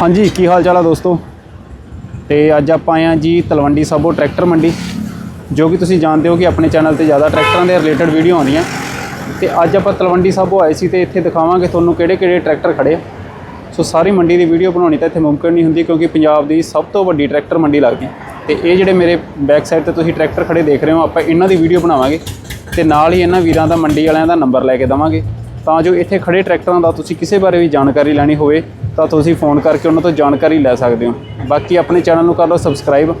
ਹਾਂਜੀ, ਕੀ ਹਾਲ ਚਾਲ ਆ ਦੋਸਤੋ? ਤੇ ਅੱਜ ਆਪਾਂ ਆਏ ਆ ਜੀ ਤਲਵੰਡੀ ਸਾਬੋ ਟਰੈਕਟਰ ਮੰਡੀ, ਜੋ ਕਿ ਤੁਸੀਂ ਜਾਣਦੇ ਹੋ ਕਿ ਆਪਣੇ ਚੈਨਲ ਤੇ ਜ਼ਿਆਦਾ ਟਰੈਕਟਰਾਂ ਦੇ ਰਿਲੇਟਡ ਵੀਡੀਓ ਆਉਂਦੀਆਂ। ਤੇ ਅੱਜ ਆਪਾਂ ਤਲਵੰਡੀ ਸਾਬੋ ਆਏ ਸੀ ਤੇ ਇੱਥੇ ਦਿਖਾਵਾਂਗੇ ਤੁਹਾਨੂੰ ਕਿਹੜੇ ਕਿਹੜੇ ਟਰੈਕਟਰ ਖੜੇ ਸੋ ਸਾਰੀ ਮੰਡੀ ਦੀ ਵੀਡੀਓ ਬਣਾਉਣੀ ਤਾਂ ਇੱਥੇ ਮੁਮਕਿਨ ਨਹੀਂ ਹੁੰਦੀ ਕਿਉਂਕਿ ਪੰਜਾਬ ਦੀ ਸਭ ਤੋਂ ਵੱਡੀ ਟਰੈਕਟਰ ਮੰਡੀ ਲੱਗਦੀ ਤੇ ਇਹ ਜਿਹੜੇ ਮੇਰੇ ਬੈਕ ਸਾਈਡ ਤੇ ਤੁਸੀਂ ਟਰੈਕਟਰ ਖੜੇ ਦੇਖ ਰਹੇ ਹੋ, ਆਪਾਂ ਇਹਨਾਂ ਦੀ ਵੀਡੀਓ ਬਣਾਵਾਂਗੇ। ਤੇ ਨਾਲ ਹੀ ਇਹਨਾਂ ਵੀਰਾਂ ਦਾ ਮੰਡੀ ਵਾਲਿਆਂ ਦਾ ਨੰਬਰ ਲੈ ਕੇ ਦਵਾਂਗੇ। ਤਾਂ ਜੋ ਇੱਥੇ ਖੜੇ ਟਰੈਕਟਰਾਂ ਦਾ ਤੁਸੀਂ ਕਿਸੇ ਬਾਰੇ ਵੀ ਜਾਣਕਾਰੀ ਲੈਣੀ ਹੋਵੇ ਤਾਂ ਤੁਸੀਂ ਫੋਨ ਕਰਕੇ ਉਹਨਾਂ ਤੋਂ ਜਾਣਕਾਰੀ ਲੈ ਸਕਦੇ ਹੋ। ਬਾਕੀ ਆਪਣੇ ਚੈਨਲ ਨੂੰ ਕਰ ਲਓ ਸਬਸਕ੍ਰਾਈਬ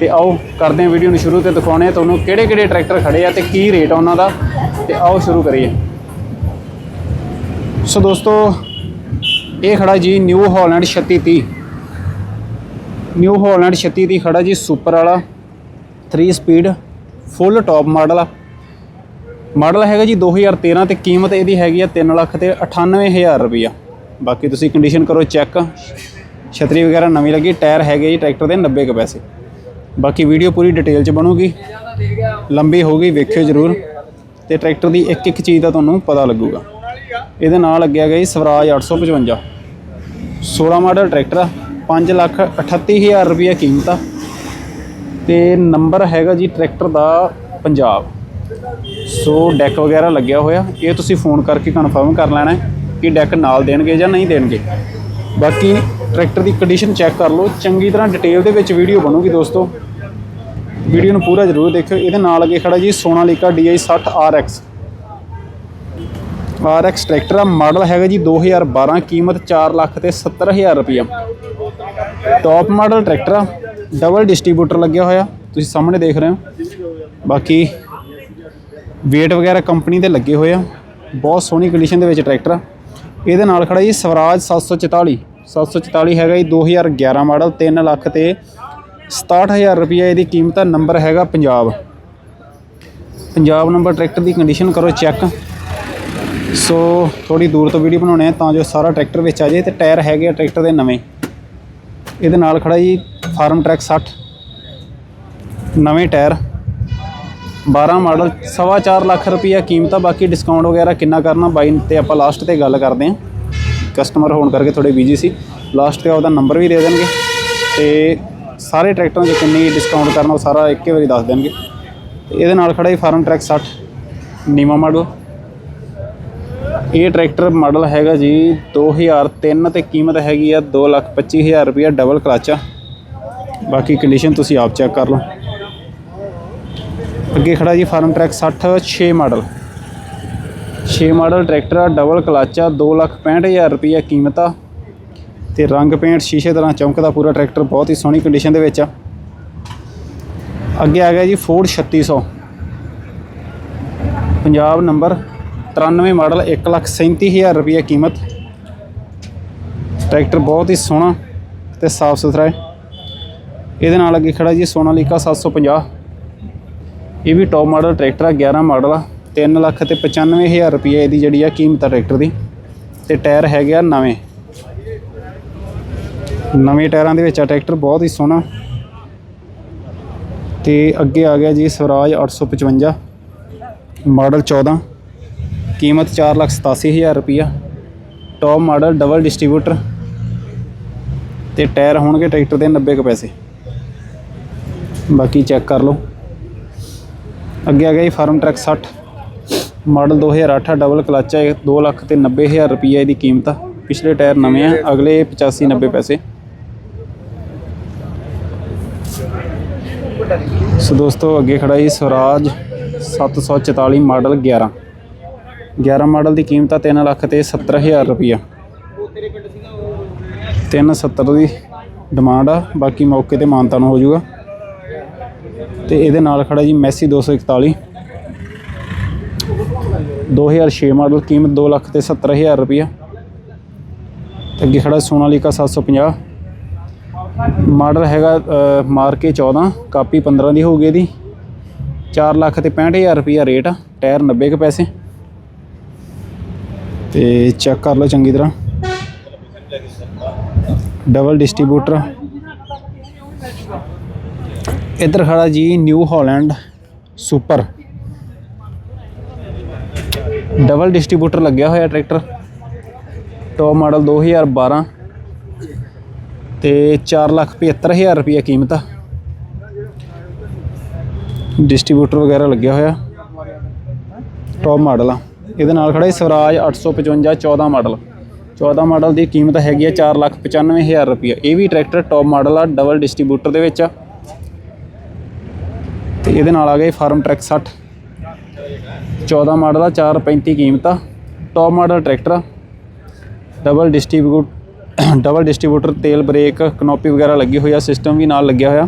ਤੇ ਆਓ, ਕਰਦੇ ਹਾਂ ਵੀਡੀਓ ਨੂੰ ਸ਼ੁਰੂ ਤੇ ਦਿਖਾਉਣੇ ਆ ਤੁਹਾਨੂੰ ਕਿਹੜੇ ਕਿਹੜੇ ਟਰੈਕਟਰ ਖੜੇ ਆ ਤੇ ਕੀ ਰੇਟ ਆ ਉਹਨਾਂ ਦਾ ਤੇ ਆਓ ਸ਼ੁਰੂ ਕਰੀਏ। ਸੋ ਦੋਸਤੋ, ਇਹ ਖੜਾ ਜੀ ਨਿਊ ਹਾਲੈਂਡ 3630 ਨਿਊ ਹਾਲੈਂਡ 3630 ਖੜਾ ਜੀ ਸੁਪਰ ਵਾਲਾ 3 ਸਪੀਡ ਫੁੱਲ ਟਾਪ ਮਾਡਲ ਆ। ਮਾਡਲ ਹੈਗਾ ਜੀ 2013 ਤੇ ਕੀਮਤ ਇਹਦੀ ਹੈਗੀ ਆ 3 ਲੱਖ ਤੇ 98000 ਰੁਪਈਆ। ਬਾਕੀ ਤੁਸੀਂ ਕੰਡੀਸ਼ਨ ਕਰੋ ਚੈੱਕ ਛਤਰੀ ਵਗੈਰਾ ਨਵੀਂ ਲੱਗੀ, ਟਾਇਰ ਹੈਗੇ ਜੀ, ਟਰੈਕਟਰ ਦੇ 90 ਕੁ ਪੈਸੇ। ਬਾਕੀ ਵੀਡੀਓ ਪੂਰੀ ਡਿਟੇਲ ਚ ਬਣੂਗੀ। ਲੰਬੀ ਹੋਊਗੀ, ਵੇਖਿਓ ਜਰੂਰ। ਤੇ ਟਰੈਕਟਰ ਦੀ ਇੱਕ ਇੱਕ ਚੀਜ਼ ਦਾ ਤੁਹਾਨੂੰ ਪਤਾ ਲੱਗੂਗਾ। ਇਹਦੇ ਨਾਲ ਲੱਗਿਆ ਗਿਆ ਜੀ ਸਵਰਾਜ 855 16 ਮਾਡਲ ਟਰੈਕਟਰ ਆ 5 ਲੱਖ 38000 ਰੁਪਈਆ ਕੀਮਤ ਆ। ਤੇ ਨੰਬਰ ਹੈਗਾ ਜੀ ਟਰੈਕਟਰ ਦਾ ਪੰਜਾਬ। ਸੋ ਡੈਕ ਵਗੈਰਾ ਲੱਗਿਆ ਹੋਇਆ। ਇਹ ਤੁਸੀਂ ਫੋਨ ਕਰਕੇ ਕਨਫਰਮ ਕਰ ਲੈਣਾ ਹੈ। ਕਿ ਡੈਕ ਨਾਲ ਦੇਣਗੇ ਜਾਂ ਨਹੀਂ ਦੇਣਗੇ। ਬਾਕੀ ਟਰੈਕਟਰ ਦੀ ਕੰਡੀਸ਼ਨ ਚੈੱਕ ਕਰ ਲਓ। ਚੰਗੀ ਤਰ੍ਹਾਂ ਡਿਟੇਲ ਦੇ ਵਿੱਚ ਵੀਡੀਓ ਬਣੂਗੀ ਦੋਸਤੋ। ਵੀਡੀਓ ਨੂੰ ਪੂਰਾ ਜ਼ਰੂਰ ਦੇਖਿਓ। ਇਹਦੇ ਨਾਲ ਅੱਗੇ ਖੜਾ ਜੀ Sonalika DI 60 RX RX tractor ਆ ਮਾਡਲ ਹੈਗਾ ਜੀ 2012 ਕੀਮਤ 4 ਲੱਖ ਤੇ 70000 ਰੁਪਈਆ। ਟੌਪ ਮਾਡਲ ਟਰੈਕਟਰ ਆ ਡਬਲ ਡਿਸਟ੍ਰੀਬਿਊਟਰ ਲੱਗਿਆ ਹੋਇਆ। ਤੁਸੀਂ ਸਾਹਮਣੇ ਦੇਖ ਰਹੇ ਹੋ। ਬਾਕੀ ਵੇਟ ਵਗੈਰਾ ਕੰਪਨੀ ਦੇ ਲੱਗੇ ਹੋਏ ਆ। ਬਹੁਤ ਸੋਹਣੀ ਕੰਡੀਸ਼ਨ ਦੇ ਵਿੱਚ ਟਰੈਕਟਰ ਆ। ਇਹਦੇ ਨਾਲ ਖੜਾ ਜੀ ਸਵਰਾਜ 744 744 ਹੈਗਾ ਜੀ 2011 ਮਾਡਲ 3 ਲੱਖ ਤੇ 67000 ਰੁਪਏ ਇਹਦੀ ਕੀਮਤ ਆ, ਨੰਬਰ ਹੈਗਾ ਪੰਜਾਬ। ਪੰਜਾਬ ਨੰਬਰ ਟਰੈਕਟਰ ਦੀ ਕੰਡੀਸ਼ਨ ਕਰੋ ਚੈੱਕ ਸੋ ਥੋੜੀ ਦੂਰ ਤੋਂ ਵੀਡੀਓ ਬਣਾਉਣੇ ਆ, ਤਾਂ ਜੋ ਸਾਰਾ ਟਰੈਕਟਰ ਵਿੱਚ ਆ ਜਾਏ ਤੇ ਟਾਇਰ ਹੈਗੇ ਆ ਟਰੈਕਟਰ ਦੇ ਨਵੇਂ। ਇਹਦੇ ਨਾਲ ਖੜਾ ਜੀ ਫਾਰਮ ਟਰੈਕ 60 ਨਵੇਂ ਟਾਇਰ। 12 ਮਾਡਲ, ਸਵਾ ਚਾਰ ਲੱਖ ਰੁਪਈਆ ਕੀਮਤ ਆ ਬਾਕੀ ਡਿਸਕਾਊਂਟ ਵਗੈਰਾ ਕਿੰਨਾ ਕਰਨਾ? ਬਾਈ ਤੇ ਆਪਾਂ ਲਾਸਟ ਤੇ ਗੱਲ ਕਰਦੇ ਹਾਂ। ਕਸਟਮਰ ਹੋਣ ਕਰਕੇ ਥੋੜੇ ਬਿਜ਼ੀ ਸੀ। ਲਾਸਟ ਤੇ ਉਹਦਾ ਨੰਬਰ ਵੀ ਦੇ ਦੇਣਗੇ। ਤੇ ਸਾਰੇ ਟਰੈਕਟਰਾਂ 'ਚ ਕਿੰਨੀ ਡਿਸਕਾਊਂਟ ਕਰਨਾ, ਉਹ ਸਾਰਾ ਇੱਕੇ ਵਾਰੀ ਦੱਸ ਦੇਣਗੇ। ਤੇ ਇਹਦੇ ਨਾਲ ਖੜਾ ਹੀ ਫਾਰਮ ਟਰੈਕ 60 ਨੀਮਾ ਮਾਡਲ। ਇਹ ਟਰੈਕਟਰ ਮਾਡਲ ਹੈਗਾ ਜੀ 2003 ਤੇ ਕੀਮਤ ਹੈਗੀ ਆ 225000 ਰੁਪਇਆ ਡਬਲ ਕਲਚ ਆ। ਬਾਕੀ ਕੰਡੀਸ਼ਨ ਤੁਸੀਂ ਆਪ ਚੈੱਕ ਕਰ ਲਓ। ਅੱਗੇ ਖੜਾ ਜੀ Farmtrac 60 6 model. 6 model, tractor ਆ, ਡਬਲ ਕਲਚ ਆ 265000 ਰੁਪਇਆ ਕੀਮਤ ਆ। ਤੇ ਰੰਗ ਪੇਂਟ ਸ਼ੀਸ਼ੇ ਤਰ੍ਹਾਂ ਚਮਕਦਾ, ਪੂਰਾ ਟਰੈਕਟਰ ਬਹੁਤ ਹੀ ਸੋਹਣੀ ਕੰਡੀਸ਼ਨ ਦੇ ਵਿੱਚ ਆ। ਅੱਗੇ ਆ ਗਿਆ ਜੀ ਫੋਰਡ 3600 ਪੰਜਾਬ ਨੰਬਰ 93 ਮਾਡਲ 137000 ਰੁਪਏ ਕੀਮਤ। ਟਰੈਕਟਰ ਬਹੁਤ ਹੀ ਸੋਹਣਾ ਤੇ ਸਾਫ਼ ਸੁਥਰਾ ਹੈ। ਇਹਦੇ ਨਾਲ ਅੱਗੇ ਖੜਾ ਜੀ ਸੋਨਾਲੀਕਾ 750 ਇਹ ਵੀ ਟੌਪ ਮਾਡਲ ਟਰੈਕਟਰ ਆ 11 ਮਾਡਲ ਆ 3 ਲੱਖ ਤੇ 95000 ਰੁਪਏ ਇਹਦੀ ਜਿਹੜੀ ਆ ਕੀਮਤ ਆ ਟਰੈਕਟਰ ਦੀ। ਤੇ ਟਾਇਰ ਹੈਗੇ ਆ ਨਵੇਂ। ਨਵੇਂ ਟਾਇਰਾਂ ਦੇ ਵਿੱਚ ਆ ਟਰੈਕਟਰ ਬਹੁਤ ਹੀ ਸੋਹਣਾ। ਤੇ ਅੱਗੇ ਆ ਗਿਆ ਜੀ ਸਵਰਾਜ 855 ਮਾਡਲ 14 ਕੀਮਤ 487000 ਰੁਪਿਆ ਟੌਪ ਮਾਡਲ ਡਬਲ ਡਿਸਟ੍ਰੀਬਿਊਟਰ ਤੇ ਟਾਇਰ ਹੋਣਗੇ ਟਰੈਕਟਰ ਦੇ 90 ਕੁ ਪੈਸੇ। ਬਾਕੀ ਚੈੱਕ ਕਰ ਲਓ। ਅੱਗੇ ਆ ਗਿਆ ਜੀ, Farmtrac 60 model 2008 double clutch ਹੈ 2 ਲੱਖ ਤੇ 90000 ਰੁਪਏ ਦੀ ਕੀਮਤ ਆ। ਪਿਛਲੇ ਟਾਇਰ ਨਵੇਂ ਆ, ਅਗਲੇ 85 90 ਪੈਸੇ। ਸੋ ਦੋਸਤੋ, ਅੱਗੇ ਖੜਾ ਜੀ ਸਵਰਾਜ 744 ਮਾਡਲ 11 11 ਮਾਡਲ ਦੀ ਕੀਮਤ ਆ 3 ਲੱਖ ਤੇ 70000 ਰੁਪਈਆ। 370 ਦੀ ਡਿਮਾਂਡ ਆ, ਬਾਕੀ ਮੌਕੇ ਤੇ ਮਾਨਤਾਨ ਹੋ ਜਾਊਗਾ। ਤੇ ਇਹਦੇ ਨਾਲ ਖੜਾ ਜੀ ਮੈਸੀ 241 2006 ਮਾਡਲ, ਕੀਮਤ 2 ਲੱਖ ਤੇ 70000 ਰੁਪਈਆ। ਤੇ ਅੱਗੇ ਖੜਾ ਸੋਨਾਲੀਕਾ 750 ਮਾਡਲ ਹੈਗਾ ਮਾਰ ਕੇ 14 ਕਾਪੀ 15 ਦੀ ਹੋਊਗੀ ਇਹਦੀ। 4 ਲੱਖ ਤੇ 65000 ਰੁਪਈਆ ਰੇਟ ਆ, ਟਾਇਰ 90 ਕੁ ਪੈਸੇ। ਤੇ ਚੈੱਕ ਕਰ ਲਓ ਚੰਗੀ ਤਰ੍ਹਾਂ। ਡਬਲ ਡਿਸਟ੍ਰੀਬਿਊਟਰ ਇੱਧਰ ਖੜਾ ਜੀ New Holland super double distributor ਲੱਗਿਆ ਹੋਇਆ ਟਰੈਕਟਰ ਟੌਪ ਮਾਡਲ 2012 ਤੇ 475000 ਰੁਪਏ ਕੀਮਤ। ਆ ਡਿਸਟ੍ਰੀਬਿਊਟਰ ਵਗੈਰਾ ਲੱਗਿਆ ਹੋਇਆ। ਟੌਪ ਮਾਡਲ ਆ। ਇਹਦੇ ਨਾਲ ਖੜਾ ਹੈ ਸਵਰਾਜ 855 14 ਮਾਡਲ 14 ਮਾਡਲ ਦੀ ਕੀਮਤ ਹੈਗੀ ਆ 495000 ਰੁਪਏ ਇਹ ਵੀ ਟਰੈਕਟਰ ਟੌਪ ਮਾਡਲ ਆ ਡਬਲ ਡਿਸਟ੍ਰੀਬਿਊਟਰ ਦੇ ਵਿੱਚ ਆ। ਤੇ ਇਹਦੇ ਨਾਲ ਆ ਗਏ ਫਾਰਮ ਟਰੈਕ 60 14 ਮਾਡਲ ਆ 435 ਕੀਮਤ ਆ। ਟੌਪ ਮਾਡਲ ਟਰੈਕਟਰ ਆ। ਡਬਲ ਡਿਸਟ੍ਰੀਬਿਊਟ ਡਬਲ ਡਿਸਟ੍ਰੀਬਿਊਟਰ, ਤੇਲ ਬ੍ਰੇਕ, ਕਨੋਪੀ ਵਗੈਰਾ ਲੱਗੀ ਹੋਈ ਆ, ਸਿਸਟਮ ਵੀ ਨਾਲ ਲੱਗਿਆ ਹੋਇਆ।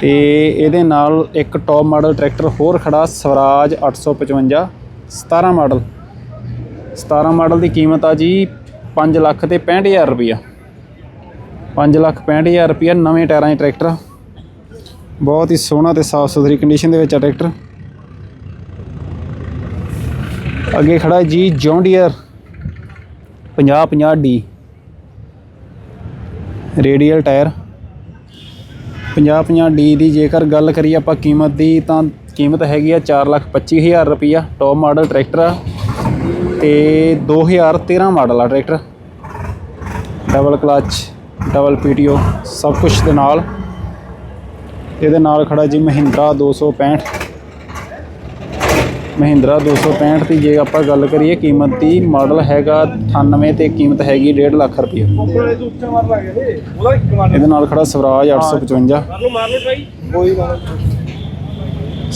ਤੇ ਇਹਦੇ ਨਾਲ ਇੱਕ ਟੌਪ ਮਾਡਲ ਟਰੈਕਟਰ ਹੋਰ ਖੜਾ, ਸਵਰਾਜ 855 17 ਮਾਡਲ। 17 ਮਾਡਲ ਦੀ ਕੀਮਤ ਆ ਜੀ 5 ਲੱਖ ਤੇ 65000 ਰੁਪਈਆ। 5 ਲੱਖ 65000 ਰੁਪਈਆ ਨਵੇਂ ਟਾਇਰਾਂ ਦੇ ਟਰੈਕਟਰ ਬਹੁਤ ਹੀ ਸੋਹਣਾ ਤੇ ਸਾਫ਼ ਸੁਥਰੀ ਕੰਡੀਸ਼ਨ ਦੇ ਵਿੱਚ ਆ ਟਰੈਕਟਰ। ਅੱਗੇ ਖੜਾ ਜੀ John Deere 50 50 D radial tyre. 50 50 D ਦੀ ਜੇਕਰ ਗੱਲ ਕਰੀਏ ਆਪਾਂ ਕੀਮਤ ਦੀ ਤਾਂ ਕੀਮਤ ਹੈਗੀ ਆ 425000 ਰੁਪਈਆ। ਟੌਪ ਮਾਡਲ ਟਰੈਕਟਰ ਆ ਤੇ 2013 ਮਾਡਲ ਆ tractor. Double clutch double PTO ਸਭ ਕੁਝ ਦੇ ਨਾਲ। ਇਹਦੇ ਨਾਲ ਖੜਾ ਜੀ ਮਹਿੰਦਰਾ 265 ਮਹਿੰਦਰਾ 265 ਦੀ ਜੇ ਆਪਾਂ ਗੱਲ ਕਰੀਏ, ਕੀਮਤ ਦੀ ਮਾਡਲ ਹੈਗਾ 98 ਤੇ ਕੀਮਤ ਹੈਗੀ 1.5 ਲੱਖ ਰੁਪਏ ਇਹਦੇ ਨਾਲ ਖੜਾ ਸਵਰਾਜ 855 ਮਾਰ ਲਓ ਮਾਰ ਲਓ ਟਰਾਈ ਕੋਈ ਮਾਰ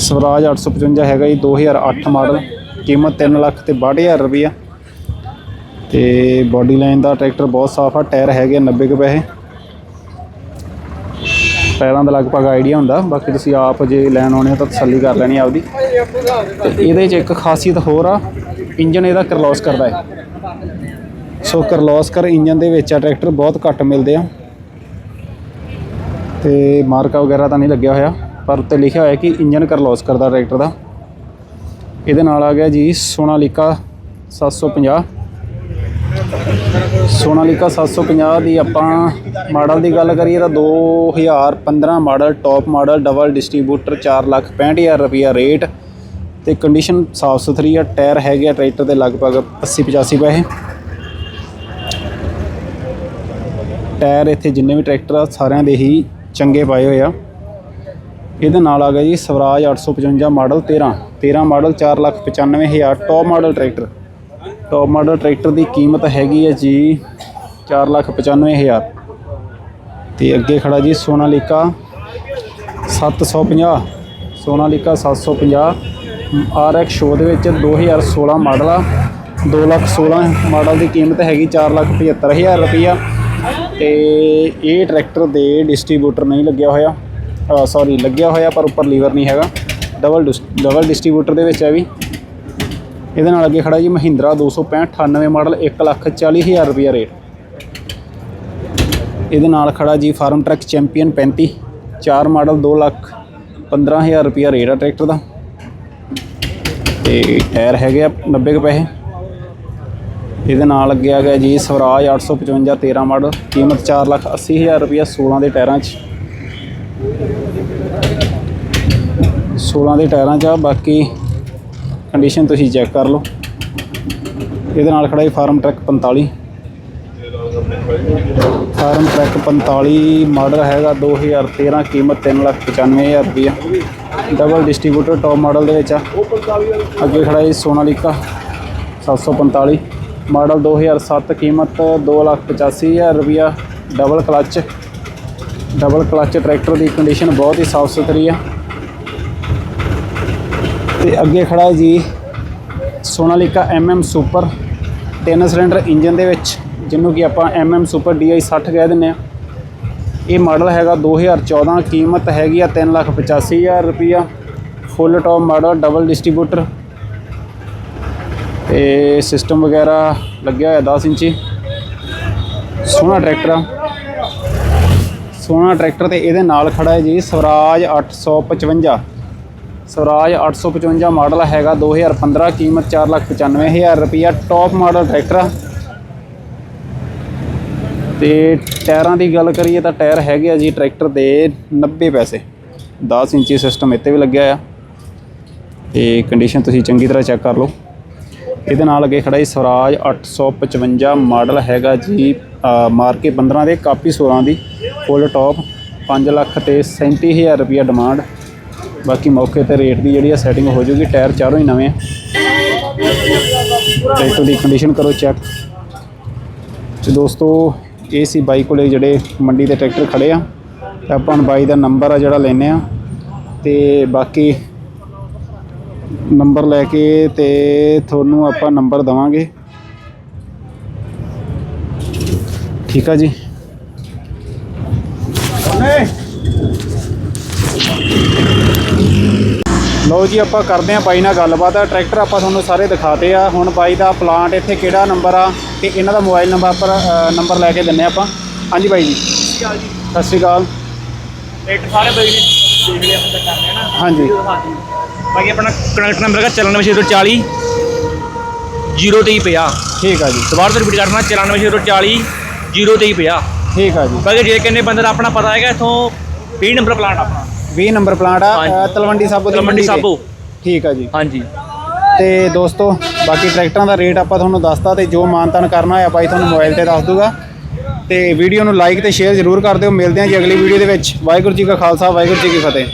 ਸਵਰਾਜ 855 ਹੈਗਾ ਜੀ 2008 ਮਾਡਲ। ਕੀਮਤ 3 ਲੱਖ ਤੇ 62000 ਰੁਪਈਆ। ਤੇ ਬਾਡੀ ਲਾਈਨ ਦਾ ਟਰੈਕਟਰ ਬਹੁਤ ਸਾਫ਼ ਆ, ਟਾਇਰ ਹੈਗੇ 90 ਕੁ ਪੈਸੇ। ਟਾਇਰਾਂ ਦਾ ਲਗਭਗ ਆਈਡੀਆ ਹੁੰਦਾ, ਬਾਕੀ ਤੁਸੀਂ ਆਪ ਜੇ ਲੈਣ ਆਉਣੇ ਹੋ ਤਾਂ ਤਸੱਲੀ ਕਰ ਲੈਣੀ ਆਪਦੀ। ਇਹ ਤੇ ਇਹਦੇ 'ਚ ਇੱਕ ਖਾਸੀਅਤ ਹੋਰ ਆ ਇੰਜਨ ਇਹਦਾ ਕਰਲੋਸ ਕਰਦਾ ਹੈ। ਸੋ ਕਰਲੋਸਕਰ ਇੰਜਨ ਦੇ ਵਿੱਚ ਆ, ਟਰੈਕਟਰ ਬਹੁਤ ਘੱਟ ਮਿਲਦੇ ਆ। ਤੇ ਮਾਰਕਾ ਵਗੈਰਾ ਤਾਂ ਨਹੀਂ ਲੱਗਿਆ ਹੋਇਆ, ਪਰ ਉੱਤੇ ਲਿਖਿਆ ਹੋਇਆ ਕਿ ਇੰਜਨ ਕਰਲੋਸ ਕਰਦਾ ਟਰੈਕਟਰ ਦਾ। ਇਹਦੇ ਨਾਲ ਆ ਗਿਆ ਜੀ ਸੋਨਾਲੀਕਾ 750 ਸੋਨਾਲੀਕਾ 750 ਦੀ ਆਪਾਂ ਮਾਡਲ ਦੀ ਗੱਲ ਕਰੀਏ ਤਾਂ 2015 model top model double distributor 465000 ਰੁਪਿਆ ਰੇਟ ਤੇ ਕੰਡੀਸ਼ਨ ਸਾਫ਼ ਸੁਥਰੀ ਆ ਟਾਇਰ ਹੈਗੇ ਆ ਟਰੈਕਟਰ ਦੇ ਲਗਭਗ 80 85 ਪੈਸੇ। ਟਾਇਰ ਇੱਥੇ ਜਿੰਨੇ ਵੀ ਟਰੈਕਟਰ ਆ, ਸਾਰਿਆਂ ਦੇ ਹੀ ਚੰਗੇ ਪਾਏ ਹੋਏ ਆ। ਇਹਦੇ ਨਾਲ ਆ ਗਿਆ ਜੀ Swaraj 855 model 13 13 model 495000 top model tractor top model tractor ਦੀ ਕੀਮਤ ਹੈਗੀ ਹੈ ਜੀ 495000 ਤੇ ਅੱਗੇ ਖੜਾ ਜੀ ਸੋਨਾਲੀਕਾ 750 ਸੋਨਾਲੀਕਾ 750 RX ਸ਼ੋ ਦੇ ਵਿੱਚ 2016 ਮਾਡਲ ਆ 216 ਮਾਡਲ ਦੀ ਕੀਮਤ ਹੈਗੀ 475000 ਰੁਪਈਆ। ਤੇ ਇਹ ਟਰੈਕਟਰ ਦੇ ਡਿਸਟ੍ਰੀਬਿਊਟਰ ਨਹੀਂ ਲੱਗਿਆ ਹੋਇਆ ਸੌਰੀ ਲੱਗਿਆ ਹੋਇਆ ਪਰ ਉੱਪਰ ਲੀਵਰ ਨਹੀਂ ਹੈਗਾ। ਡਬਲ ਡਬਲ ਡਿਸਟ੍ਰੀਬਿਊਟਰ ਦੇ ਵਿੱਚ ਹੈ ਵੀ। ਇਹਦੇ ਨਾਲ ਅੱਗੇ ਖੜਾ ਜੀ ਮਹਿੰਦਰਾ 265 98 ਮਾਡਲ 140000 ਰੁਪਿਆ ਰੇਟ। ਇਹਦੇ ਨਾਲ ਖੜਾ ਜੀ Farmtrac champion 35 4 model 2 lakh 15000 ਰੁਪਿਆ ਰੇਟ ਆ ਟਰੈਕਟਰ ਦਾ। ਤੇ ਟਾਇਰ ਹੈਗੇ ਆ 90 ਕੁ ਪੈਸੇ। ਇਹਦੇ ਨਾਲ ਅੱਗੇ ਆ ਗਿਆ ਜੀ ਸਵਰਾਜ 855 13 ਮਾਡਲ, ਕੀਮਤ 4 ਲੱਖ 80000 ਰੁਪਿਆ 16 ਦੇ ਟਾਇਰਾਂ 'ਚ। 16 ਦੇ ਟਾਇਰਾਂ 'ਚ ਆ, ਬਾਕੀ ਕੰਡੀਸ਼ਨ ਤੁਸੀਂ ਚੈੱਕ ਕਰ ਲਓ। ਇਹਦੇ ਨਾਲ ਖੜਾ ਹੈ Farmtrac 45 Farmtrac 45 model ਹੈਗਾ 2013 ਕੀਮਤ 395000 ਰੁਪਇਆ ਡਬਲ ਡਿਸਟ੍ਰੀਬਿਊਟਰ ਟੌਪ ਮਾਡਲ ਦੇ ਵਿੱਚ ਆ। ਅੱਗੇ ਖੜਾ ਹੈ ਸੋਨਾਲੀਕਾ 745 ਮਾਡਲ 2007 ਕੀਮਤ 285000 ਰੁਪਇਆ double clutch double clutch tractor ਦੀ ਕੰਡੀਸ਼ਨ ਬਹੁਤ ਹੀ ਸਾਫ਼ ਸੁਥਰੀ ਆ। ਤੇ ਅੱਗੇ ਖੜਾ ਹੈ ਜੀ ਸੋਨਾਲੀਕਾ MM ਸੁਪਰ ਤਿੰਨ ਸਿਲੰਡਰ ਇੰਜਨ ਦੇ ਵਿੱਚ, ਜਿਹਨੂੰ ਕਿ ਆਪਾਂ MM ਸੁਪਰ DI 60 ਕਹਿ ਦਿੰਦੇ ਆ ਇਹ ਮਾਡਲ ਹੈਗਾ 2014 ਕੀਮਤ ਹੈਗੀ ਆ 385000 ਰੁਪਿਆ full top model double distributor ਤੇ ਸਿਸਟਮ ਵਗੈਰਾ ਲੱਗਿਆ ਹੋਇਆ 10 ਇੰਚੀ। ਸੋਹਣਾ ਟਰੈਕਟਰ ਆ। ਸੋਹਣਾ ਟਰੈਕਟਰ ਤੇ ਇਹਦੇ ਨਾਲ ਖੜਾ ਹੈ ਜੀ ਸਵਰਾਜ 855 ਸਵਰਾਜ 855 ਮਾਡਲ ਹੈਗਾ 2015 ਕੀਮਤ 495000 ਰੁਪਿਆ ਟੌਪ ਮਾਡਲ ਟਰੈਕਟਰ ਆ। ਤੇ ਟਾਇਰਾਂ ਦੀ ਗੱਲ ਕਰੀਏ ਤਾਂ ਟਾਇਰ ਹੈਗੇ ਆ ਜੀ ਟਰੈਕਟਰ ਦੇ 90 ਪੈਸੇ। 10 ਇੰਚੀ ਸਿਸਟਮ ਇੱਥੇ ਵੀ ਲੱਗਿਆ ਆ। ਤੇ ਕੰਡੀਸ਼ਨ ਤੁਸੀਂ ਚੰਗੀ ਤਰ੍ਹਾਂ ਚੈੱਕ ਕਰ ਲਓ। ਇਹਦੇ ਨਾਲ ਅੱਗੇ ਖੜਾ ਜੀ ਸਵਰਾਜ 855 ਮਾਡਲ ਹੈਗਾ ਜੀ ਮਾਰਕੇ ਮਾਰ 15 ਦੇ, ਕਾਪੀ 16 ਦੀ ਫੁੱਲ ਟੌਪ 5 ਲੱਖ ਤੇ 37000 ਰੁਪਿਆ ਡਿਮਾਂਡ ਬਾਕੀ ਮੌਕੇ ਤੇ ਰੇਟ ਦੀ ਜਿਹੜੀ ਆ ਸੈਟਿੰਗ ਹੋ ਜੂਗੀ, ਟਾਇਰ ਚਾਰੋਂ ਹੀ ਨਵੇਂ ਆ। ਟਰੈਕਟਰ ਦੀ ਕੰਡੀਸ਼ਨ ਕਰੋ ਚੈੱਕ ਤੇ ਦੋਸਤੋ, ਇਹ ਸੀ ਬਾਈ ਕੋਲੇ ਜਿਹੜੇ ਮੰਡੀ ਦੇ ਟਰੈਕਟਰ ਖੜੇ ਆ। ਤੇ ਆਪਾਂ ਹੁਣ ਬਾਈ ਦਾ ਨੰਬਰ ਆ ਜਿਹੜਾ ਲੈਨੇ ਆ। ਤੇ ਬਾਕੀ ਨੰਬਰ ਲੈ ਕੇ ਤੇ ਤੁਹਾਨੂੰ ਆਪਾਂ ਨੰਬਰ ਦਵਾਂਗੇ। ਠੀਕ ਆ ਜੀ? ਲਓ ਜੀ ਆਪਾਂ ਕਰਦੇ ਆ ਬਾਈ ਨਾਲ ਗੱਲਬਾਤ। ਆ ਟਰੈਕਟਰ ਆਪਾਂ ਤੁਹਾਨੂੰ ਸਾਰੇ ਦਿਖਾਤੇ ਆ। ਹੁਣ ਬਾਈ ਦਾ ਪਲਾਂਟ ਇੱਥੇ ਕਿਹੜਾ ਨੰਬਰ ਆ ਤੇ ਇਹਨਾਂ ਦਾ ਮੋਬਾਈਲ ਨੰਬਰ ਪਰ ਨੰਬਰ ਲੈ ਕੇ ਦਿੰਨੇ ਆਪਾਂ। ਹਾਂਜੀ ਬਾਈ ਜੀ। ਸਤਿ ਸ਼੍ਰੀ ਅਕਾਲ ਰੇਟ ਸਾਰੇ ਬਈ ਦੇਖ ਲਿਆ ਆਪਾਂ ਚੈੱਕ ਕਰਦੇ ਆ ਨਾ। ਹਾਂਜੀ। ਬਾਕੀ ਆਪਣਾ ਕਨੈਕਟ ਨੰਬਰ ਹੈਗਾ 94040 02350 ਠੀਕ ਆ ਜੀ। ਦੁਬਾਰਾ ਤੋਂ ਰਿਪੀਟ ਕਰਨਾ 94040 02350 ਠੀਕ ਆ ਜੀ। ਬਾਕੀ ਜੇ ਕਿੰਨੇ ਬੰਦੇ ਦਾ ਆਪਣਾ ਪਤਾ ਹੈਗਾ ਇਥੋਂ 20 ਨੰਬਰ ਪਲਾਂਟ ਆਪਣਾ। 20 ਨੰਬਰ ਪਲਾਂਟ ਆ ਹਾਂਜੀ। ਤਲਵੰਡੀ ਸਾਬੋ ਦੀ ਤਲਵੰਡੀ ਮੰਡੀ ਤੇ। ਸਾਬੋ। ਠੀਕ ਆ ਜੀ ਹਾਂਜੀ ਤੇ ਦੋਸਤੋ ਬਾਕੀ ਟਰੈਕਟਰਾਂ ਦਾ ਰੇਟ ਆਪਾਂ ਤੁਹਾਨੂੰ ਦੱਸਤਾ ਤੇ ਜੋ ਮਾਨਤਾਨ ਕਰਨਾ ਹੈ ਬਾਈ ਤੁਹਾਨੂੰ ਮੋਬਾਈਲ ਤੇ ਦੱਸ ਦੂਗਾ ਤੇ ਵੀਡੀਓ ਨੂੰ ਲਾਈਕ ਤੇ ਸ਼ੇਅਰ ਜ਼ਰੂਰ ਕਰ ਦਿਓ ਮਿਲਦੇ ਹਾਂ ਜੀ ਅਗਲੀ ਵੀਡੀਓ ਦੇ ਵਿੱਚ ਵਾਹਿਗੁਰੂ ਜੀ ਕਾ ਖਾਲਸਾ ਵਾਹਿਗੁਰੂ ਜੀ ਕੀ ਫਤਿਹ